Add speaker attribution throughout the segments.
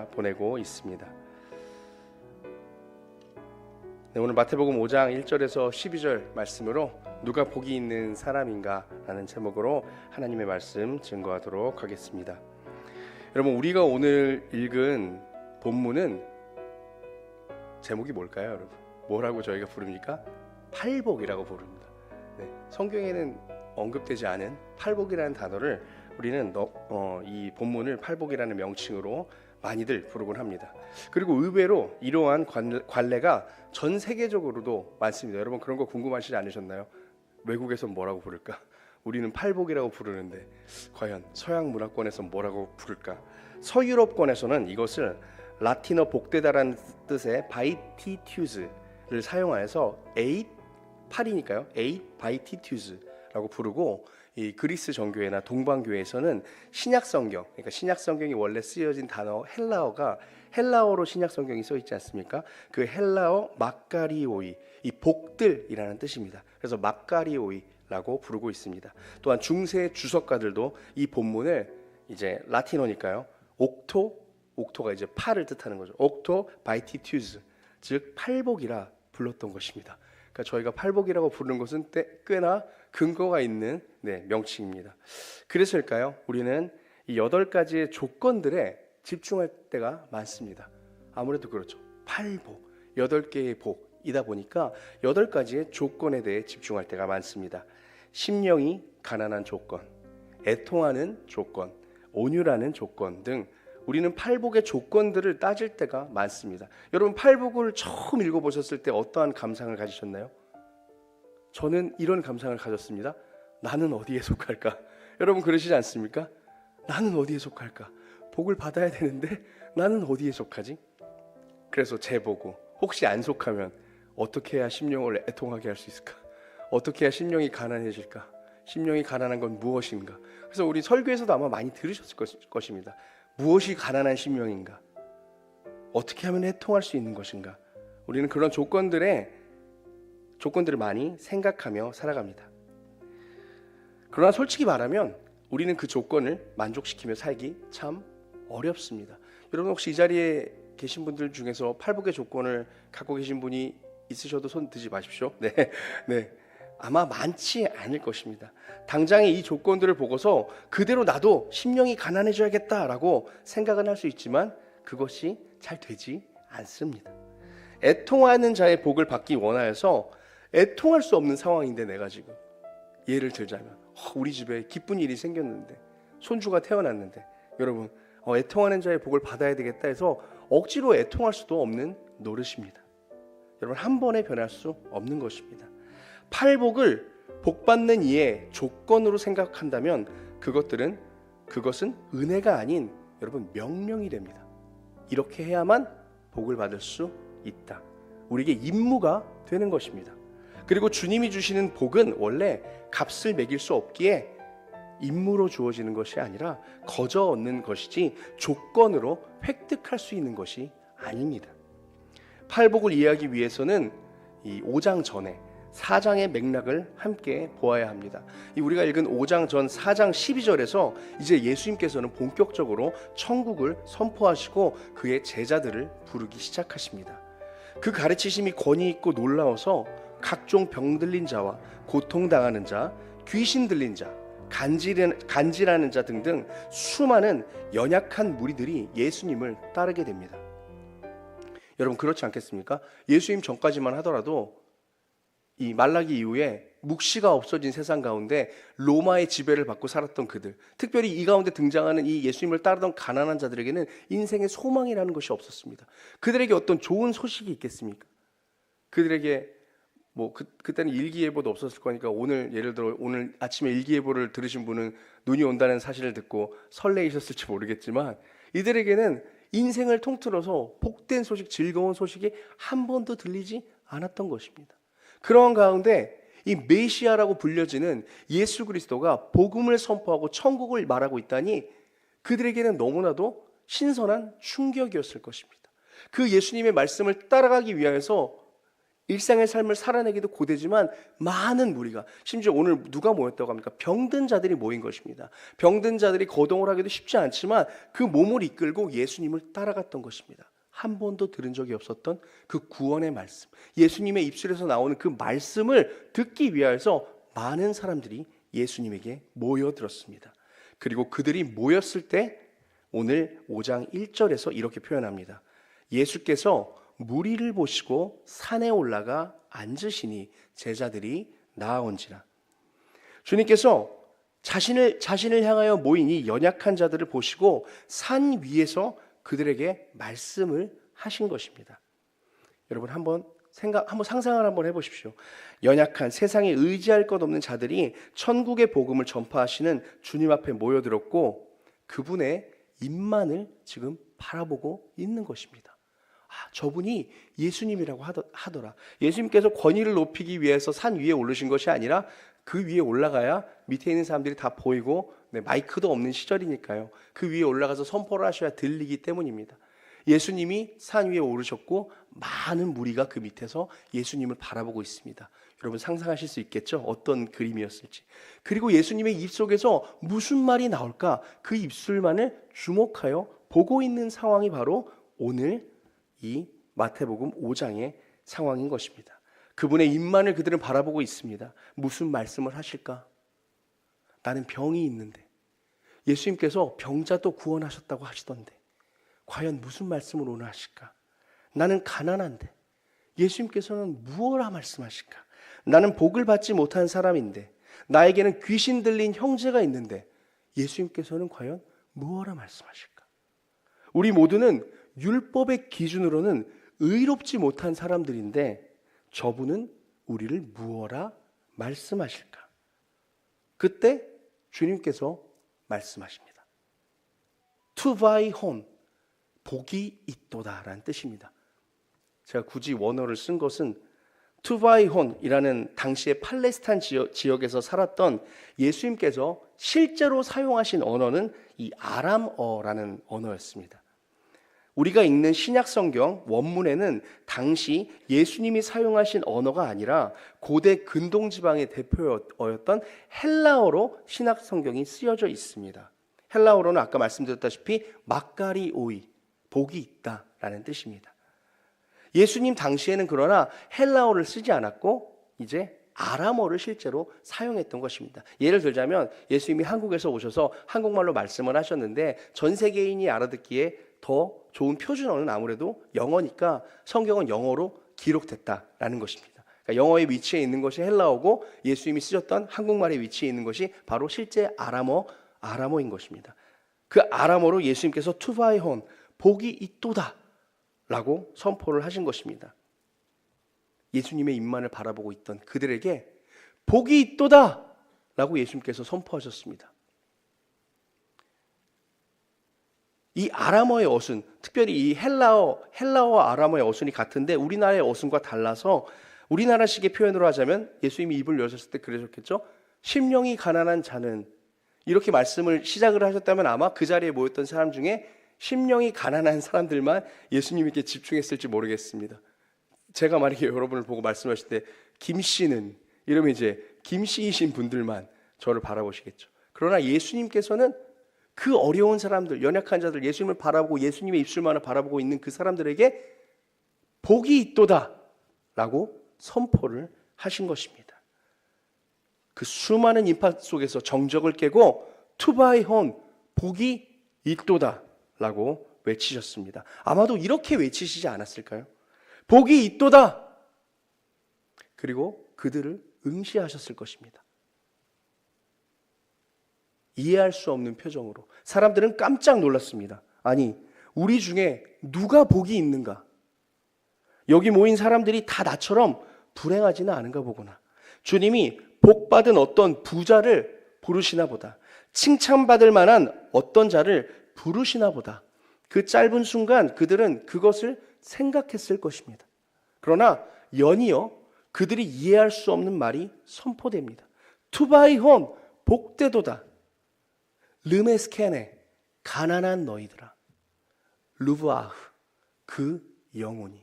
Speaker 1: 보내고 있습니다. 네, 오늘 마태복음 5장 1절에서 12절 말씀으로 누가 복이 있는 사람인가 라는 제목으로 하나님의 말씀 증거하도록 하겠습니다. 여러분 우리가 오늘 읽은 본문은 제목이 뭘까요, 여러분? 뭐라고 저희가 부릅니까? 팔복이라고 부릅니다. 네, 성경에는 언급되지 않은 팔복이라는 단어를 우리는 너, 어, 이 본문을 팔복이라는 명칭으로 많이들 부르곤 합니다. 그리고 의외로 이러한 관, 관례가 전 세계적으로도 많습니다. 여러분 그런 거 궁금하시지 않으셨나요? 외국에서 뭐라고 부를까? 우리는 팔복이라고 부르는데 과연 서양 문화권에서 뭐라고 부를까? 서유럽권에서는 이것을 라틴어 복되다라는 뜻의 바이티튜즈를 사용하여서 에잇 팔이니까요. 에잇 바이티튜즈라고 부르고 이 그리스 정교회나 동방 교회에서는 신약 성경, 그러니까 신약 성경이 원래 쓰여진 단어 헬라어가 헬라어로 신약 성경이 써 있지 않습니까? 그 헬라어 마카리오이, 이 복들이라는 뜻입니다. 그래서 마카리오이라고 부르고 있습니다. 또한 중세 주석가들도 이 본문을 이제 라틴어니까요. 옥토, 옥토가 이제 팔을 뜻하는 거죠. 옥토 바이티튜즈, 즉 팔복이라 불렀던 것입니다. 그러니까 저희가 팔복이라고 부르는 것은 때- 꽤나 근거가 있는 네, 명칭입니다. 그래서일까요? 우리는 이 여덟 가지의 조건들에 집중할 때가 많습니다. 아무래도 그렇죠. 팔복, 여덟 개의 복이다 보니까 여덟 가지의 조건에 대해 집중할 때가 많습니다. 심령이 가난한 조건, 애통하는 조건, 온유라는 조건 등 우리는 팔복의 조건들을 따질 때가 많습니다. 여러분 팔복을 처음 읽어보셨을 때 어떠한 감상을 가지셨나요? 저는 이런 감상을 가졌습니다. 나는 어디에 속할까? 여러분 그러시지 않습니까? 나는 어디에 속할까? 복을 받아야 되는데 나는 어디에 속하지? 그래서 재보고 혹시 안 속하면 어떻게 해야 심령을 애통하게 할 수 있을까? 어떻게 해야 심령이 가난해질까? 심령이 가난한 건 무엇인가? 그래서 우리 설교에서도 아마 많이 들으셨을 것- 것입니다. 무엇이 가난한 심령인가? 어떻게 하면 애통할 수 있는 것인가? 우리는 그런 조건들에 조건들을 많이 생각하며 살아갑니다. 그러나 솔직히 말하면 우리는 그 조건을 만족시키며 살기 참 어렵습니다. 여러분 혹시 이 자리에 계신 분들 중에서 팔복의 조건을 갖고 계신 분이 있으셔도 손 드지 마십시오. 네, 네. 아마 많지 않을 것입니다. 당장에 이 조건들을 보고서 그대로 나도 심령이 가난해져야겠다라고 생각은 할 수 있지만 그것이 잘 되지 않습니다. 애통하는 자의 복을 받기 원하여서 애통할 수 없는 상황인데 내가 지금 예를 들자면 어, 우리 집에 기쁜 일이 생겼는데 손주가 태어났는데 여러분 어, 애통하는 자의 복을 받아야 되겠다 해서 억지로 애통할 수도 없는 노릇입니다. 여러분 한 번에 변할 수 없는 것입니다. 팔복을 복 받는 이의 조건으로 생각한다면 그것들은 그것은 은혜가 아닌 여러분 명령이 됩니다. 이렇게 해야만 복을 받을 수 있다. 우리에게 임무가 되는 것입니다. 그리고 주님이 주시는 복은 원래 값을 매길 수 없기에 임무로 주어지는 것이 아니라 거저 얻는 것이지 조건으로 획득할 수 있는 것이 아닙니다. 팔복을 이해하기 위해서는 이 5장 전에 4장의 맥락을 함께 보아야 합니다. 이 우리가 읽은 5장 전 4장 12절에서 이제 예수님께서는 본격적으로 천국을 선포하시고 그의 제자들을 부르기 시작하십니다. 그 가르치심이 권위 있고 놀라워서 각종 병 들린 자와 고통 당하는 자, 귀신 들린 자, 간질, 간질하는 자 등등 수많은 연약한 무리들이 예수님을 따르게 됩니다. 여러분 그렇지 않겠습니까? 예수님 전까지만 하더라도 이 말라기 이후에 묵시가 없어진 세상 가운데 로마의 지배를 받고 살았던 그들, 특별히 이 가운데 등장하는 이 예수님을 따르던 가난한 자들에게는 인생의 소망이라는 것이 없었습니다. 그들에게 어떤 좋은 소식이 있겠습니까? 그들에게 뭐 그, 그때는 일기예보도 없었을 거니까 오늘 예를 들어 오늘 아침에 일기예보를 들으신 분은 눈이 온다는 사실을 듣고 설레이셨을지 모르겠지만 이들에게는 인생을 통틀어서 복된 소식, 즐거운 소식이 한 번도 들리지 않았던 것입니다. 그러한 가운데 이 메시아라고 불려지는 예수 그리스도가 복음을 선포하고 천국을 말하고 있다니 그들에게는 너무나도 신선한 충격이었을 것입니다. 그 예수님의 말씀을 따라가기 위하여서 일상의 삶을 살아내기도 고되지만 많은 무리가 심지어 오늘 누가 모였다고 합니까? 병든 자들이 모인 것입니다. 병든 자들이 거동을 하기도 쉽지 않지만 그 몸을 이끌고 예수님을 따라갔던 것입니다. 한 번도 들은 적이 없었던 그 구원의 말씀, 예수님의 입술에서 나오는 그 말씀을 듣기 위하여서 많은 사람들이 예수님에게 모여들었습니다. 그리고 그들이 모였을 때 오늘 5장 1절에서 이렇게 표현합니다. 예수께서 무리를 보시고 산에 올라가 앉으시니 제자들이 나아온지라. 주님께서 자신을 자신을 향하여 모인 이 연약한 자들을 보시고 산 위에서 그들에게 말씀을 하신 것입니다. 여러분 한번 생각 한번 상상을 한번 해 보십시오. 연약한 세상에 의지할 것 없는 자들이 천국의 복음을 전파하시는 주님 앞에 모여들었고 그분의 입만을 지금 바라보고 있는 것입니다. 아, 저분이 예수님이라고 하더, 하더라. 예수님께서 권위를 높이기 위해서 산 위에 오르신 것이 아니라 그 위에 올라가야 밑에 있는 사람들이 다 보이고 네, 마이크도 없는 시절이니까요. 그 위에 올라가서 선포를 하셔야 들리기 때문입니다. 예수님이 산 위에 오르셨고 많은 무리가 그 밑에서 예수님을 바라보고 있습니다. 여러분 상상하실 수 있겠죠? 어떤 그림이었을지. 그리고 예수님의 입 속에서 무슨 말이 나올까? 그 입술만을 주목하여 보고 있는 상황이 바로 오늘 이 마태복음 5장의 상황인 것입니다. 그분의 입만을 그들은 바라보고 있습니다. 무슨 말씀을 하실까? 나는 병이 있는데 예수님께서 병자도 구원하셨다고 하시던데 과연 무슨 말씀을 오늘 하실까? 나는 가난한데 예수님께서는 무엇라 말씀하실까? 나는 복을 받지 못한 사람인데 나에게는 귀신 들린 형제가 있는데 예수님께서는 과연 무엇라 말씀하실까? 우리 모두는 율법의 기준으로는 의롭지 못한 사람들인데 저분은 우리를 무엇라 말씀하실까? 그때 주님께서 말씀하십니다. 투바이혼 복이 있도다라는 뜻입니다. 제가 굳이 원어를 쓴 것은 투바이혼이라는 당시의 팔레스타인 지역, 에서 살았던 예수님께서 실제로 사용하신 언어는 이 아람어라는 언어였습니다. 우리가 읽는 신약 성경 원문에는 당시 예수님이 사용하신 언어가 아니라 고대 근동 지방의 대표어였던 헬라어로 신약 성경이 쓰여져 있습니다. 헬라어로는 아까 말씀드렸다시피 막가리 오이 복이 있다라는 뜻입니다. 예수님 당시에는 그러나 헬라어를 쓰지 않았고 이제 아람어를 실제로 사용했던 것입니다. 예를 들자면 예수님이 한국에서 오셔서 한국말로 말씀을 하셨는데 전 세계인이 알아듣기에 더 좋은 표준어는 아무래도 영어니까 성경은 영어로 기록됐다라는 것입니다. 그러니까 영어의 위치에 있는 것이 헬라어고 예수님이 쓰셨던 한국말의 위치에 있는 것이 바로 실제 아람어 아람어인 것입니다. 그 아람어로 예수님께서 투바이혼 복이 있도다라고 선포를 하신 것입니다. 예수님의 입만을 바라보고 있던 그들에게 복이 있도다라고 예수님께서 선포하셨습니다. 이 아람어의 어순, 특별히 이 헬라어, 헬라어 아람어의 어순이 같은데 우리나라의 어순과 달라서 우리나라식의 표현으로 하자면 예수님이 입을 여셨을 때 그러셨겠죠? 심령이 가난한 자는 이렇게 말씀을 시작을 하셨다면 아마 그 자리에 모였던 사람 중에 심령이 가난한 사람들만 예수님께 집중했을지 모르겠습니다. 제가 만약에 여러분을 보고 말씀하실 때 김 씨는 이러면 이제 김 씨이신 분들만 저를 바라보시겠죠. 그러나 예수님께서는 그 어려운 사람들, 연약한 자들, 예수님을 바라보고 예수님의 입술만을 바라보고 있는 그 사람들에게 복이 있도다 라고 선포를 하신 것입니다. 그 수많은 인파 속에서 정적을 깨고 투바이 혼 복이 있도다 라고 외치셨습니다. 아마도 이렇게 외치시지 않았을까요? 복이 있도다! 그리고 그들을 응시하셨을 것입니다. 이해할 수 없는 표정으로 사람들은 깜짝 놀랐습니다. 아니, 우리 중에 누가 복이 있는가? 여기 모인 사람들이 다 나처럼 불행하지는 않은가 보구나. 주님이 복 받은 어떤 부자를 부르시나 보다. 칭찬받을 만한 어떤 자를 부르시나 보다. 그 짧은 순간 그들은 그것을 생각했을 것입니다. 그러나 연이어 그들이 이해할 수 없는 말이 선포됩니다. 투바이혼 복되도다. 르메스케네 가난한 너희들아 루브아흐 그 영혼이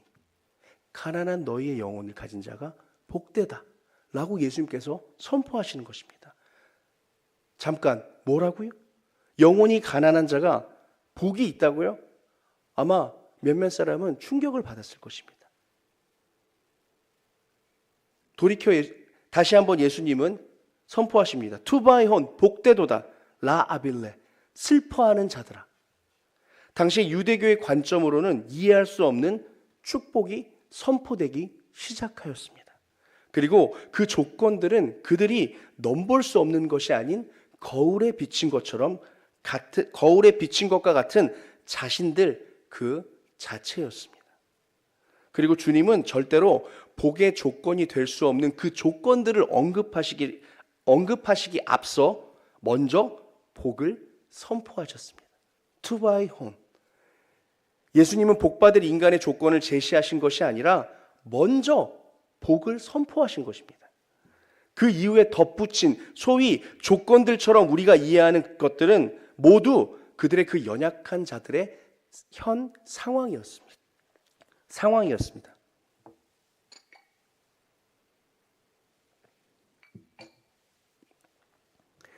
Speaker 1: 가난한 너희의 영혼을 가진 자가 복되다. 라고 예수님께서 선포하시는 것입니다. 잠깐, 뭐라고요? 영혼이 가난한 자가 복이 있다고요? 아마 몇몇 사람은 충격을 받았을 것입니다. 돌이켜 예- 다시 한번 예수님은 선포하십니다. 투바이혼 복되도다 라 아빌레 슬퍼하는 자들아. 당시 유대교의 관점으로는 이해할 수 없는 축복이 선포되기 시작하였습니다. 그리고 그 조건들은 그들이 넘볼 수 없는 것이 아닌 거울에 비친 것처럼 같은 거울에 비친 것과 같은 자신들 그 자체였습니다. 그리고 주님은 절대로 복의 조건이 될 수 없는 그 조건들을 언급하시기 언급하시기 앞서 먼저 복을 선포하셨습니다. To buy home. 예수님은 복받을 인간의 조건을 제시하신 것이 아니라 먼저 복을 선포하신 것입니다. 그 이후에 덧붙인 소위 조건들처럼 우리가 이해하는 것들은 모두 그들의 그 연약한 자들의 현 상황이었습니다. 상황이었습니다.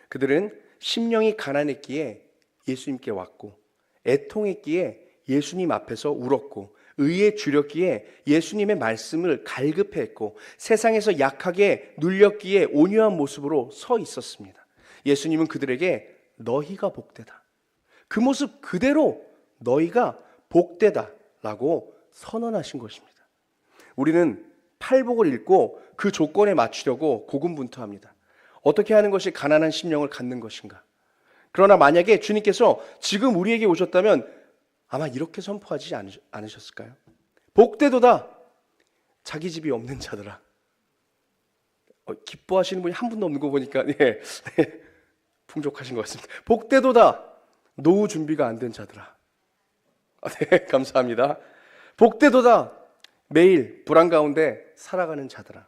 Speaker 1: 그들은 심령이 가난했기에 예수님께 왔고 애통했기에 예수님 앞에서 울었고 의에 주렸기에 예수님의 말씀을 갈급했고 세상에서 약하게 눌렸기에 온유한 모습으로 서 있었습니다. 예수님은 그들에게 너희가 복되다. 그 모습 그대로 너희가 복되다라고 선언하신 것입니다. 우리는 팔복을 읽고 그 조건에 맞추려고 고군분투합니다. 어떻게 하는 것이 가난한 심령을 갖는 것인가? 그러나 만약에 주님께서 지금 우리에게 오셨다면 아마 이렇게 선포하지 않으셨을까요? 복되도다. 자기 집이 없는 자들아. 어, 기뻐하시는 분이 한 분도 없는 거 보니까 예, 네, 풍족하신 것 같습니다. 복되도다. 노후 준비가 안 된 자들아. 아, 네, 감사합니다. 복되도다. 매일 불안 가운데 살아가는 자들아.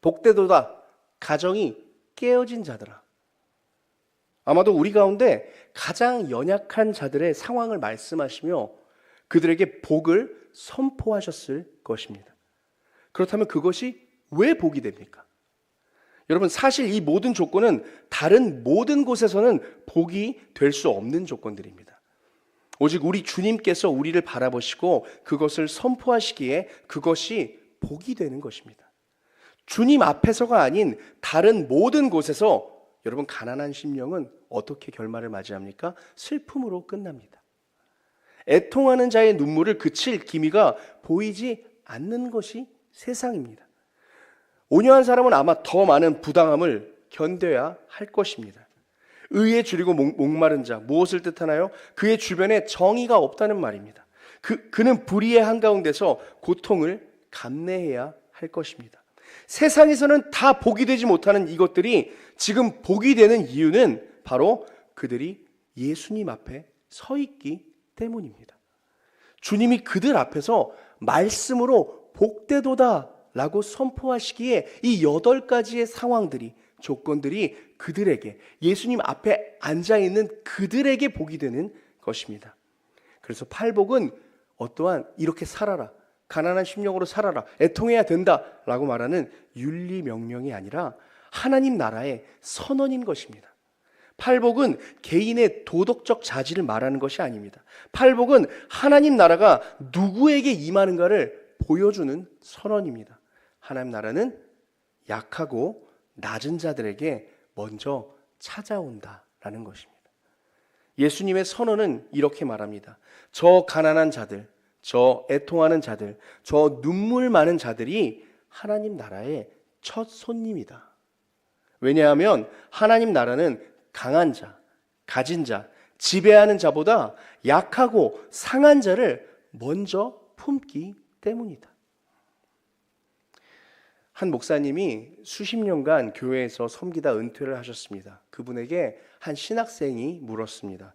Speaker 1: 복되도다. 가정이 깨어진 자들아. 아마도 우리 가운데 가장 연약한 자들의 상황을 말씀하시며 그들에게 복을 선포하셨을 것입니다. 그렇다면 그것이 왜 복이 됩니까? 여러분, 사실 이 모든 조건은 다른 모든 곳에서는 복이 될 수 없는 조건들입니다. 오직 우리 주님께서 우리를 바라보시고 그것을 선포하시기에 그것이 복이 되는 것입니다. 주님 앞에서가 아닌 다른 모든 곳에서 여러분 가난한 심령은 어떻게 결말을 맞이합니까? 슬픔으로 끝납니다. 애통하는 자의 눈물을 그칠 기미가 보이지 않는 것이 세상입니다. 온유한 사람은 아마 더 많은 부당함을 견뎌야 할 것입니다. 의에 줄이고 목마른 자 무엇을 뜻하나요? 그의 주변에 정의가 없다는 말입니다. 그 그는 불의의 한가운데서 고통을 감내해야 할 것입니다. 세상에서는 다 복이 되지 못하는 이것들이 지금 복이 되는 이유는 바로 그들이 예수님 앞에 서 있기 때문입니다. 주님이 그들 앞에서 말씀으로 복되도다 라고 선포하시기에 이 여덟 가지의 상황들이 조건들이 그들에게 예수님 앞에 앉아 있는 그들에게 복이 되는 것입니다. 그래서 팔복은 어떠한 이렇게 살아라. 가난한 심령으로 살아라. 애통해야 된다라고 말하는 윤리 명령이 아니라 하나님 나라의 선언인 것입니다. 팔복은 개인의 도덕적 자질을 말하는 것이 아닙니다. 팔복은 하나님 나라가 누구에게 임하는가를 보여주는 선언입니다. 하나님 나라는 약하고 낮은 자들에게 먼저 찾아온다라는 것입니다. 예수님의 선언은 이렇게 말합니다. 저 가난한 자들, 저 애통하는 자들, 저 눈물 많은 자들이 하나님 나라의 첫 손님이다. 왜냐하면 하나님 나라는 강한 자, 가진 자, 지배하는 자보다 약하고 상한 자를 먼저 품기 때문이다. 한 목사님이 수십 년간 교회에서 섬기다 은퇴를 하셨습니다. 그분에게 한 신학생이 물었습니다.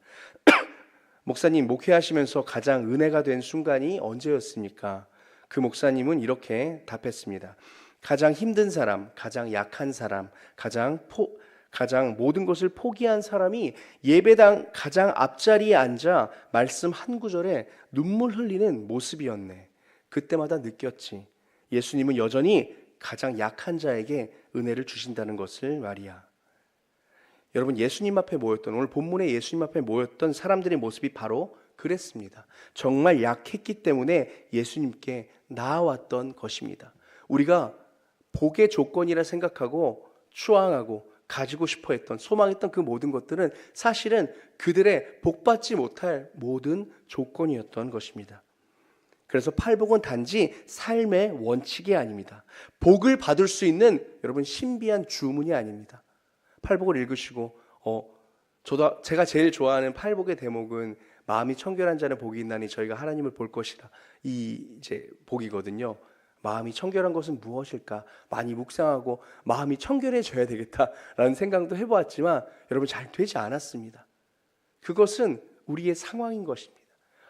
Speaker 1: 목사님 목회하시면서 가장 은혜가 된 순간이 언제였습니까? 그 목사님은 이렇게 답했습니다. 가장 힘든 사람, 가장 약한 사람, 가장 포, 가장 모든 것을 포기한 사람이 예배당 가장 앞자리에 앉아 말씀 한 구절에 눈물 흘리는 모습이었네. 그때마다 느꼈지. 예수님은 여전히 가장 약한 자에게 은혜를 주신다는 것을 말이야. 여러분 예수님 앞에 모였던 오늘 본문에 예수님 앞에 모였던 사람들의 모습이 바로 그랬습니다. 정말 약했기 때문에 예수님께 나아왔던 것입니다. 우리가 복의 조건이라 생각하고 추앙하고 가지고 싶어 했던 소망했던 그 모든 것들은 사실은 그들의 복받지 못할 모든 조건이었던 것입니다. 그래서 팔복은 단지 삶의 원칙이 아닙니다. 복을 받을 수 있는 여러분 신비한 주문이 아닙니다. 팔복을 읽으시고 어 저도 제가 제일 좋아하는 팔복의 대목은 마음이 청결한 자는 복이 있나니 저희가 하나님을 볼 것이라 이 이제 복이거든요. 마음이 청결한 것은 무엇일까? 많이 묵상하고 마음이 청결해져야 되겠다라는 생각도 해보았지만 여러분 잘 되지 않았습니다. 그것은 우리의 상황인 것입니다.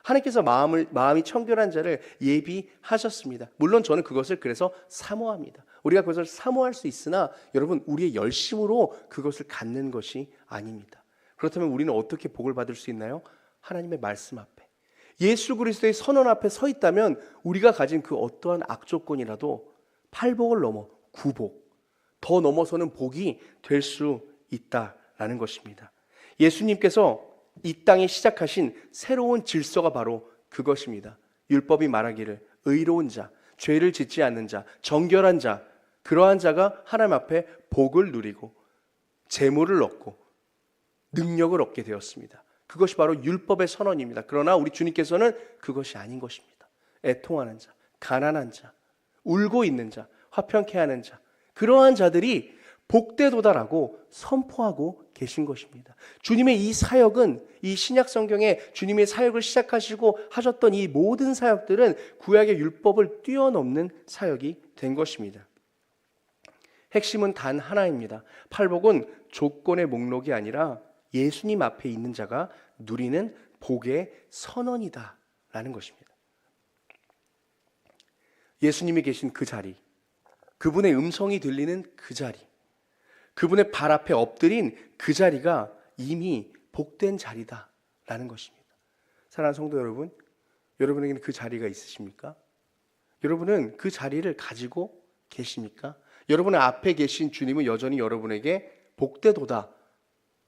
Speaker 1: 하나님께서 마음을 마음이 청결한 자를 예비하셨습니다. 물론 저는 그것을 그래서 사모합니다. 우리가 그것을 사모할 수 있으나 여러분 우리의 열심으로 그것을 갖는 것이 아닙니다. 그렇다면 우리는 어떻게 복을 받을 수 있나요? 하나님의 말씀 앞에 예수 그리스도의 선언 앞에 서 있다면 우리가 가진 그 어떠한 악조건이라도 팔복을 넘어 구복 더 넘어서는 복이 될 수 있다라는 것입니다. 예수님께서 이 땅에 시작하신 새로운 질서가 바로 그것입니다. 율법이 말하기를 의로운 자, 죄를 짓지 않는 자, 정결한 자, 그러한 자가 하나님 앞에 복을 누리고 재물을 얻고 능력을 얻게 되었습니다. 그것이 바로 율법의 선언입니다. 그러나 우리 주님께서는 그것이 아닌 것입니다. 애통하는 자, 가난한 자, 울고 있는 자, 화평케 하는 자, 그러한 자들이 복되도다라고 선포하고 계신 것입니다. 주님의 이 사역은 이 신약 성경에 주님의 사역을 시작하시고 하셨던 이 모든 사역들은 구약의 율법을 뛰어넘는 사역이 된 것입니다. 핵심은 단 하나입니다. 팔복은 조건의 목록이 아니라 예수님 앞에 있는 자가 누리는 복의 선언이다라는 것입니다. 예수님이 계신 그 자리, 그분의 음성이 들리는 그 자리, 그분의 발 앞에 엎드린 그 자리가 이미 복된 자리다라는 것입니다. 사랑하는 성도 여러분, 여러분에게는 그 자리가 있으십니까? 여러분은 그 자리를 가지고 계십니까? 여러분의 앞에 계신 주님은 여전히 여러분에게 복되도다,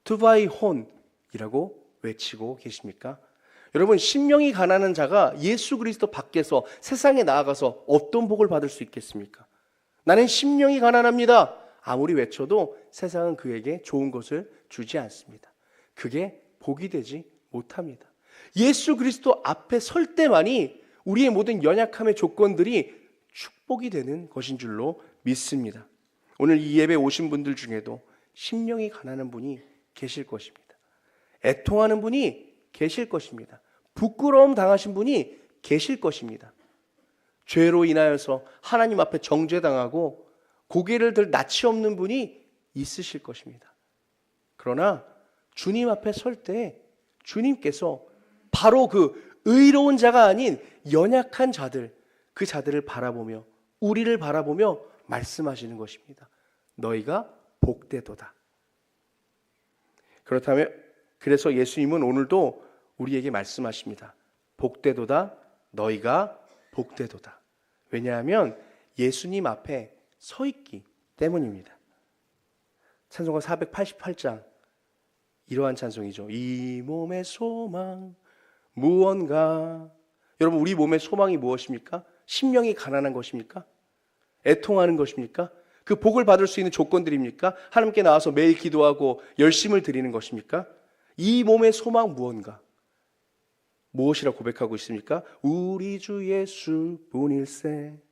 Speaker 1: 투바이 혼이라고 외치고 계십니까? 여러분 신명이 가난한 자가 예수 그리스도 밖에서 세상에 나아가서 어떤 복을 받을 수 있겠습니까? 나는 심령이 가난합니다. 아무리 외쳐도 세상은 그에게 좋은 것을 주지 않습니다. 그게 복이 되지 못합니다. 예수 그리스도 앞에 설 때만이 우리의 모든 연약함의 조건들이 축복이 되는 것인 줄로 믿습니다. 오늘 이 예배 오신 분들 중에도 심령이 가난한 분이 계실 것입니다. 애통하는 분이 계실 것입니다. 부끄러움 당하신 분이 계실 것입니다. 죄로 인하여서 하나님 앞에 정죄당하고 고개를 들 낯이 없는 분이 있으실 것입니다. 그러나 주님 앞에 설 때 주님께서 바로 그 의로운 자가 아닌 연약한 자들, 그 자들을 바라보며 우리를 바라보며 말씀하시는 것입니다. 너희가 복되도다. 그렇다면 그래서 예수님은 오늘도 우리에게 말씀하십니다. 복되도다 너희가 복되도다. 왜냐하면 예수님 앞에 서 있기 때문입니다. 찬송가 488장 이러한 찬송이죠. 이 몸의 소망 무언가 여러분 우리 몸의 소망이 무엇입니까? 심령이 가난한 것입니까? 애통하는 것입니까? 그 복을 받을 수 있는 조건들입니까? 하나님께 나와서 매일 기도하고 열심을 드리는 것입니까? 이 몸의 소망 무언가? 무엇이라 고백하고 있습니까? 우리 주 예수뿐일세.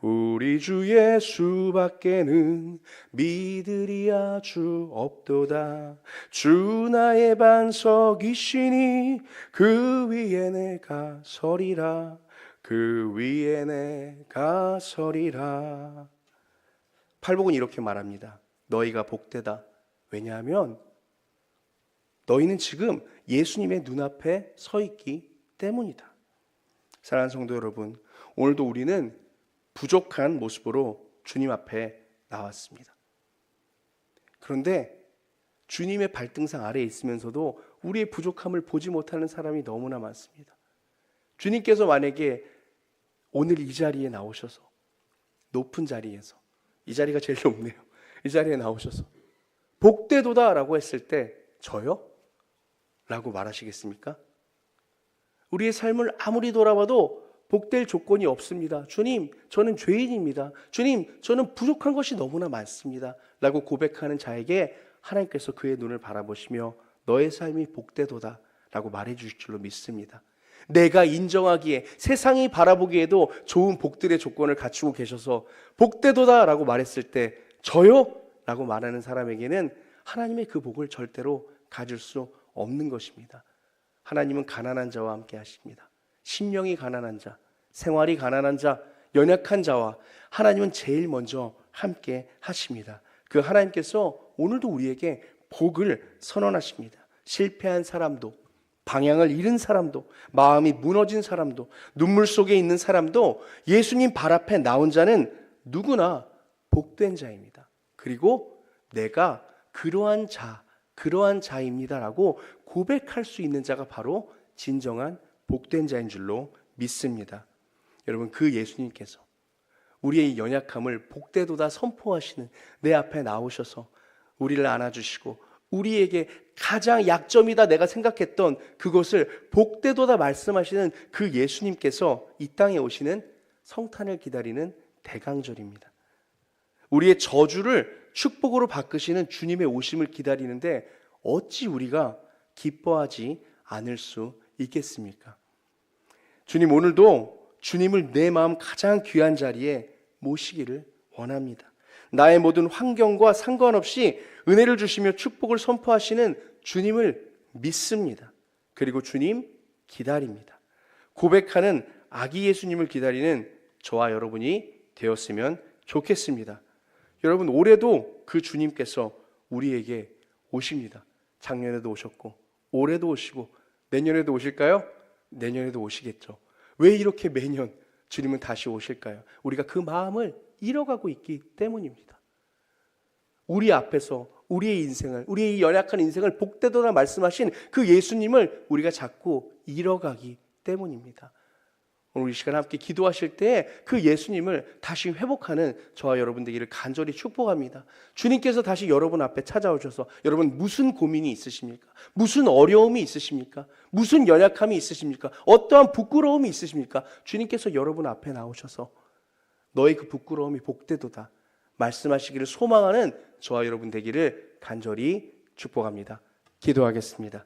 Speaker 1: 우리 주 예수밖에는 믿으리 아주 없도다. 주 나의 반석이시니 그 위에 내가 서리라. 그 위에 내가 서리라. 팔복은 이렇게 말합니다. 너희가 복되다. 왜냐하면 너희는 지금 예수님의 눈앞에 서 있기 때문이다. 사랑하는 성도 여러분, 오늘도 우리는 부족한 모습으로 주님 앞에 나왔습니다. 그런데 주님의 발등상 아래에 있으면서도 우리의 부족함을 보지 못하는 사람이 너무나 많습니다. 주님께서 만약에 오늘 이 자리에 나오셔서 높은 자리에서 이 자리가 제일 높네요. 이 자리에 나오셔서 복되도다라고 했을 때 저요? 라고 말하시겠습니까? 우리의 삶을 아무리 돌아봐도 복될 조건이 없습니다. 주님, 저는 죄인입니다. 주님, 저는 부족한 것이 너무나 많습니다. 라고 고백하는 자에게 하나님께서 그의 눈을 바라보시며 너의 삶이 복되도다 라고 말해 주실 줄로 믿습니다. 내가 인정하기에 세상이 바라보기에도 좋은 복들의 조건을 갖추고 계셔서 복되도다 라고 말했을 때 저요? 라고 말하는 사람에게는 하나님의 그 복을 절대로 가질 수 없는 것입니다. 하나님은 가난한 자와 함께 하십니다. 심령이 가난한 자, 생활이 가난한 자, 연약한 자와 하나님은 제일 먼저 함께 하십니다. 그 하나님께서 오늘도 우리에게 복을 선언하십니다. 실패한 사람도, 방향을 잃은 사람도, 마음이 무너진 사람도, 눈물 속에 있는 사람도 예수님 발 앞에 나온 자는 누구나 복된 자입니다. 그리고 내가 그러한 자, 그러한 자입니다라고 고백할 수 있는 자가 바로 진정한 복된 자인 줄로 믿습니다. 여러분 그 예수님께서 우리의 연약함을 복되도다 선포하시는 내 앞에 나오셔서 우리를 안아주시고 우리에게 가장 약점이다 내가 생각했던 그것을 복되도다 말씀하시는 그 예수님께서 이 땅에 오시는 성탄을 기다리는 대강절입니다. 우리의 저주를 축복으로 바꾸시는 주님의 오심을 기다리는데 어찌 우리가 기뻐하지 않을 수 있겠습니까? 주님 오늘도 주님을 내 마음 가장 귀한 자리에 모시기를 원합니다. 나의 모든 환경과 상관없이 은혜를 주시며 축복을 선포하시는 주님을 믿습니다. 그리고 주님 기다립니다. 고백하는 아기 예수님을 기다리는 저와 여러분이 되었으면 좋겠습니다. 여러분 올해도 그 주님께서 우리에게 오십니다. 작년에도 오셨고 올해도 오시고 내년에도 오실까요? 내년에도 오시겠죠. 왜 이렇게 매년 주님은 다시 오실까요? 우리가 그 마음을 잃어가고 있기 때문입니다. 우리 앞에서 우리의 인생을, 우리의 이 연약한 인생을 복되도다 말씀하신 그 예수님을 우리가 자꾸 잃어가기 때문입니다. 오늘 이 시간 함께 기도하실 때 그 예수님을 다시 회복하는 저와 여러분 되기를 간절히 축복합니다. 주님께서 다시 여러분 앞에 찾아오셔서 여러분 무슨 고민이 있으십니까? 무슨 어려움이 있으십니까? 무슨 연약함이 있으십니까? 어떠한 부끄러움이 있으십니까? 주님께서 여러분 앞에 나오셔서 너의 그 부끄러움이 복되도다 말씀하시기를 소망하는 저와 여러분 되기를 간절히 축복합니다. 기도하겠습니다.